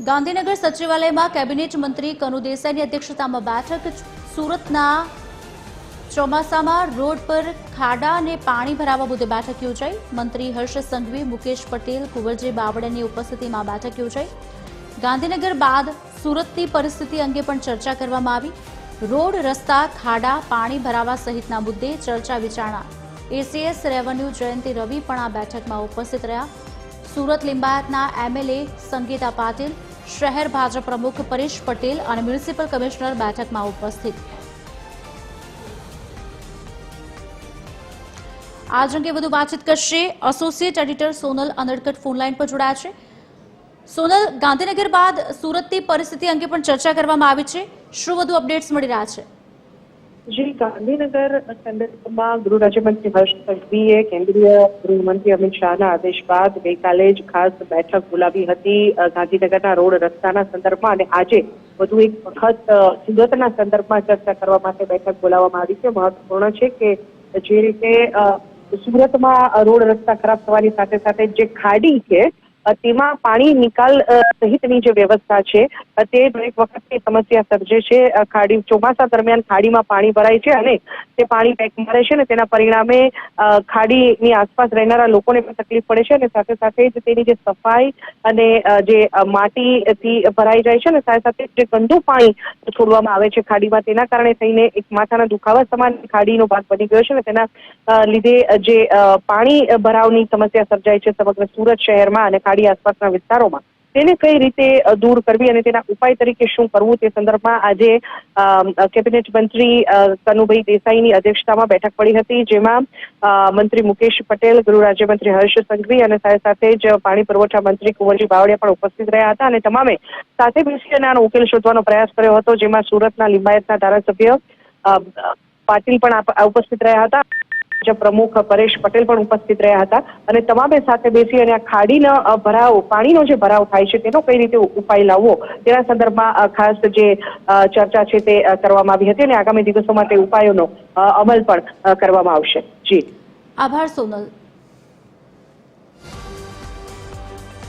Gandhinagar સચિવાલયમાં cabinet મંત્રી કનુ દેસાઈની અધ્યક્ષતામાં બેઠક. સુરતના ચોમાસામાં રોડ પર ખાડા અને પાણી ભરાવા મુદ્દે બેઠક યોજાઈ. મંત્રી હર્ષ સંઘવી, મુકેશ પટેલ, કુંવરજી બાવળાની ઉપસ્થિતિમાં બેઠક યોજાઈ. ગાંધીનગર બાદ સુરતની પરિસ્થિતિ અંગે પણ ચર્ચા કરવામાં આવી. રોડ, રસ્તા, ખાડા, પાણી ભરાવા સહિતના મુદ્દે ચર્ચા વિચારણા. એસીએસ રેવન્યુ જયંતિ રવિ પણ આ બેઠકમાં ઉપસ્થિત રહ્યા. સુરત લિંબાયતના એમએલએ સંગીતા પાટીલ, શહેર ભાજપ પ્રમુખ પરેશ પટેલ અને મ્યુનિસિપલ કમિશનર બેઠકમાં ઉપસ્થિત. આજ અંગે વધુ વાતચીત કરશે associate editor Sonal Undakat phone line પર જોડાયા છે. સોનલ, ગાંધીનગર બાદ સુરતની પરિસ્થિતિ અંગે પણ ચર્ચા કરવામાં આવી છે. શું વધુ અપડેટ્સ મળી રહ્યા છે? જી ગાંધીનગર સંદર્ભમાં ગૃહ રાજ્યમંત્રી હર્ષ સંઘવીએ કેન્દ્રીય ગૃહમંત્રી અમિત શાહના આદેશ બાદ ગઈકાલે જ ખાસ બેઠક બોલાવી હતી. ગાંધીનગરના રોડ રસ્તાના સંદર્ભમાં અને આજે વધુ એક વખત સુરતના સંદર્ભમાં ચર્ચા કરવા માટે બેઠક બોલાવવામાં આવી છે. મહત્વપૂર્ણ છે કે જે રીતે સુરતમાં રોડ રસ્તા ખરાબ થવાની સાથે સાથે જે ખાડી છે તેમાં પાણી નિકાલ સહિતની જે વ્યવસ્થા છે તે દરેક વખતની સમસ્યા સર્જે છે. ખાડી, ચોમાસા દરમિયાન ખાડીમાં પાણી ભરાય છે અને તે પાણી પેક મારે છે ને તેના પરિણામે ખાડીની આસપાસ રહેનારા લોકોને પણ તકલીફ પડે છે અને સાથે સાથે જ તેની જે સફાઈ અને જે માટીથી ભરાઈ જાય છે ને સાથે સાથે જે ગંદુ પાણી છોડવામાં આવે છે ખાડીમાં, તેના કારણે થઈને એક માથાના દુખાવા સમાન ખાડીનો ભાગ બની ગયો છે ને તેના લીધે જે પાણી ભરાવની સમસ્યા સર્જાય છે સમગ્ર સુરત શહેરમાં અને ખાડી આસપાસના વિસ્તારોમાં. તેને કઈ રીતે દૂર કરવી અને તેના ઉપાય તરીકે શું કરવું તે સંદર્ભમાં આજે કેબિનેટ મંત્રી કનુભાઈ દેસાઈની અધ્યક્ષતામાં બેઠક પડી હતી, જેમાં મંત્રી મુકેશ પટેલ, ગૃહ રાજ્યમંત્રી હર્ષ સંઘવી અને સાથે સાથે જ પાણી પુરવઠા મંત્રી કુંવરજી બાવળિયા પણ ઉપસ્થિત રહ્યા હતા અને તમામે સાથે બેસી આનો ઉકેલ શોધવાનો પ્રયાસ કર્યો હતો, જેમાં સુરતના લિંબાયતના ધારાસભ્ય પાટીલ પણ ઉપસ્થિત રહ્યા હતા. ભાજપ પ્રમુખ પરેશ પટેલ પણ ઉપસ્થિત રહ્યા હતા અને તમામે સાથે બેસી અને આ ખાડીના ભરાવ, પાણીનો જે ભરાવ થાય છે તેનો કઈ રીતે ઉપાય લાવવો? તેના સંદર્ભમાં ખાસ જે ચર્ચા છે તે કરવામાં આવી હતી અને આગામી દિવસોમાં તે ઉપાયોનો અમલ પણ કરવામાં આવશે. જી. આભાર સોનલ.